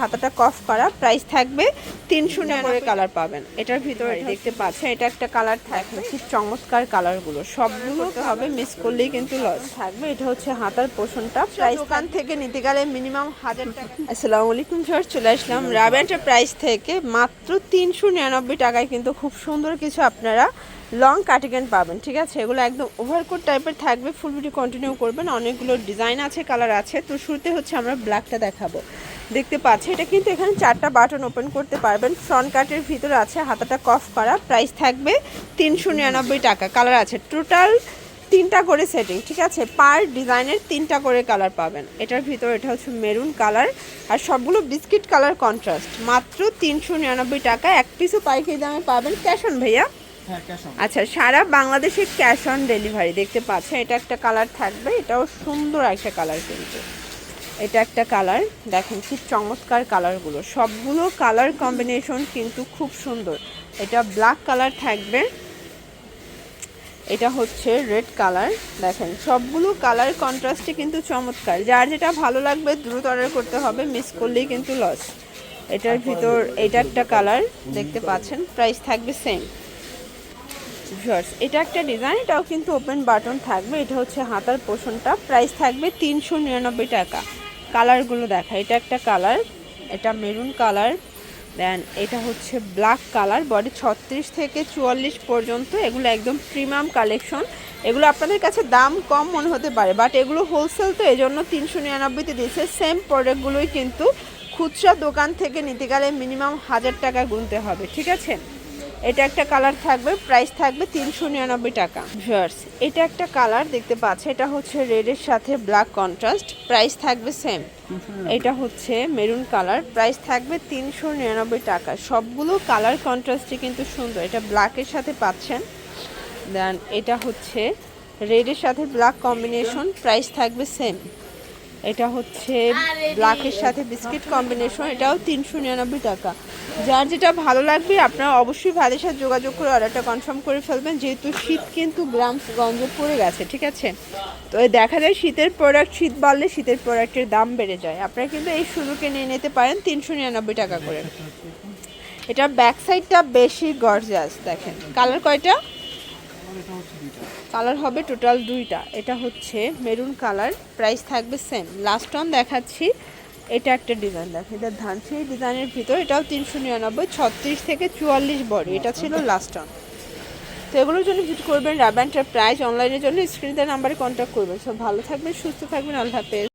হাতাটা কফ করা। প্রাইস থাকবে তিনশো নিরানব্বই। কালার পাবেন। এটার ভিতরে দেখতে পাচ্ছেন। এটা একটা কালার থাকবে। খুব চমৎকার কালারগুলো। সবগুলো হবে মিস করলেই কিন্তু লস থাকবে এটা হচ্ছে হাতার পোষণটা। প্রাইস দোকান থেকে নিতে গেলে মিনিমাম হাজার টাকা। আসসালামু আলাইকুম স্যার চলে আসলাম রাবেন্টার প্রাইস থেকে। মাত্র তিনশো নিরানব্বই টাকায় কিন্তু খুব সুন্দর কিছু আপনারা লং কাটিকেন পাবেন ঠিক আছে? এগুলো একদম ওভারকোট টাইপের থাকবে। ফুল ভিডিও কন্টিনিউ করবেন। অনেকগুলো ডিজাইন আছে কালার আছে। তো শুরুতে হচ্ছে আমরা ব্ল্যাকটা দেখাবো। দেখতে পাচ্ছি। এটা কিন্তু এখানে চারটা বাটন ওপেন করতে পারবেন। ফ্রন্ট কাটের ভিতরে আছে হাতাটা কফ করা। প্রাইস থাকবে তিনশো নিরানব্বই টাকা। কালার আছে টোটাল তিনটা করে সেটিং ঠিক আছে? পার ডিজাইনের তিনটা করে কালার পাবেন। এটার ভিতরে এটা হচ্ছে মেরুন কালার আর সবগুলো বিস্কিট কালার কন্ট্রাস্ট মাত্র তিনশো নিরানব্বই টাকা। এক পিসও পাইকারি দামে পাবেন ক্যাশ অন ভাইয়া। হ্যাঁ আচ্ছা সারা বাংলাদেশে ক্যাশ অন ডেলিভারি দেখতে পাচ্ছেন। এটা একটা কালার থাকবে। এটাও সুন্দর একটা কালার কিন্তু। এটা একটা কালার দেখেন কি চমৎকার কালারগুলো সবগুলো কালার কম্বিনেশন কিন্তু খুব সুন্দর। এটা ব্ল্যাক কালার থাকবে। এটা হচ্ছে রেড কালার দেখেন সবগুলো কালার কন্ট্রাস্টে কিন্তু চমৎকার। যার যেটা ভালো লাগবে দ্রুত অর্ডার করতে হবে মিস করলেই কিন্তু লস এটার ভিতর এটা একটা কালার দেখতে পাচ্ছেন প্রাইস থাকবে সেম ভিউয়ার্স এটা একটা ডিজাইন এটাও কিন্তু ওপেন বাটন থাকবে। এটা হচ্ছে হাতার পোষণটা। প্রাইস থাকবে তিনশো নিরানব্বই টাকা। কালারগুলো দেখা। এটা একটা কালার, এটা মেরুন কালার, দেন এটা হচ্ছে ব্ল্যাক কালার, বডি ছত্রিশ থেকে চুয়াল্লিশ পর্যন্ত, এগুলো একদম প্রিমিয়াম কালেকশন। এগুলো আপনাদের কাছে দাম কম মনে হতে পারে, বাট এগুলো হোলসেল তো এই জন্য তিনশো নিরানব্বইতে দিয়েছে। সেম প্রোডাক্টগুলোই কিন্তু খুচরা দোকান থেকে নিতে গেলে মিনিমাম হাজার টাকা গুনতে হবে, ঠিক আছে? এটা একটা কালার থাকবে প্রাইস থাকবে তিনশো নিরানব্বই টাকা। ভিউয়ার্স এটা একটা কালার দেখতে পাচ্ছে এটা হচ্ছে রেডের সাথে ব্ল্যাক কন্ট্রাস্ট প্রাইস থাকবে সেম এটা হচ্ছে মেরুন কালার প্রাইস থাকবে তিনশো নিরানব্বই টাকা। সবগুলো কালার কন্ট্রাস্টই কিন্তু সুন্দর এটা ব্ল্যাকের সাথে পাচ্ছেন। দেন এটা হচ্ছে রেডের সাথে ব্ল্যাক কম্বিনেশন প্রাইস থাকবে সেম এটা হচ্ছে ব্ল্যাকের সাথে বিস্কিট কম্বিনেশন, এটাও তিনশো নিরানব্বই টাকা। যার যেটা ভালো লাগবে, আপনারা অবশ্যই ভাইদের সাথে যোগাযোগ করে অর্ডারটা কনফার্ম করে ফেলবেন, যেহেতু শীত কিন্তু গ্রাম গঞ্জে পড়ে গেছে, ঠিক আছে? তো দেখা যায় শীতের প্রোডাক্ট শীত বাড়লে শীতের প্রোডাক্টের দাম বেড়ে যায়। আপনারা কিন্তু এই সুযোগে নিয়ে নিতে পারেন তিনশো নিরানব্বই টাকা করে। এটা ব্যাক সাইডটা বেশি গর্জাস দেখেন। কালার কয়টা? কালার হবে টোটাল দুইটা। এটা হচ্ছে মেরুন কালার প্রাইস থাকবে সেম লাস্ট অন দেখাচ্ছি, এটা একটা ডিজাইন দেখেন এটা ধানছি ডিজাইনের ভিতর, এটাও তিনশো নিরানব্বই, ছত্রিশ থেকে চুয়াল্লিশ বডি। এটা ছিল লাস্ট অন তো এগুলোর জন্য ভিজিট করবেন রাব্যান্টার প্রাইস অনলাইনের জন্য স্ক্রিনের নাম্বারে কন্ট্যাক্ট করবেন। সব ভালো থাকবেন, সুস্থ থাকবেন, আল্লাহ হাফেজ।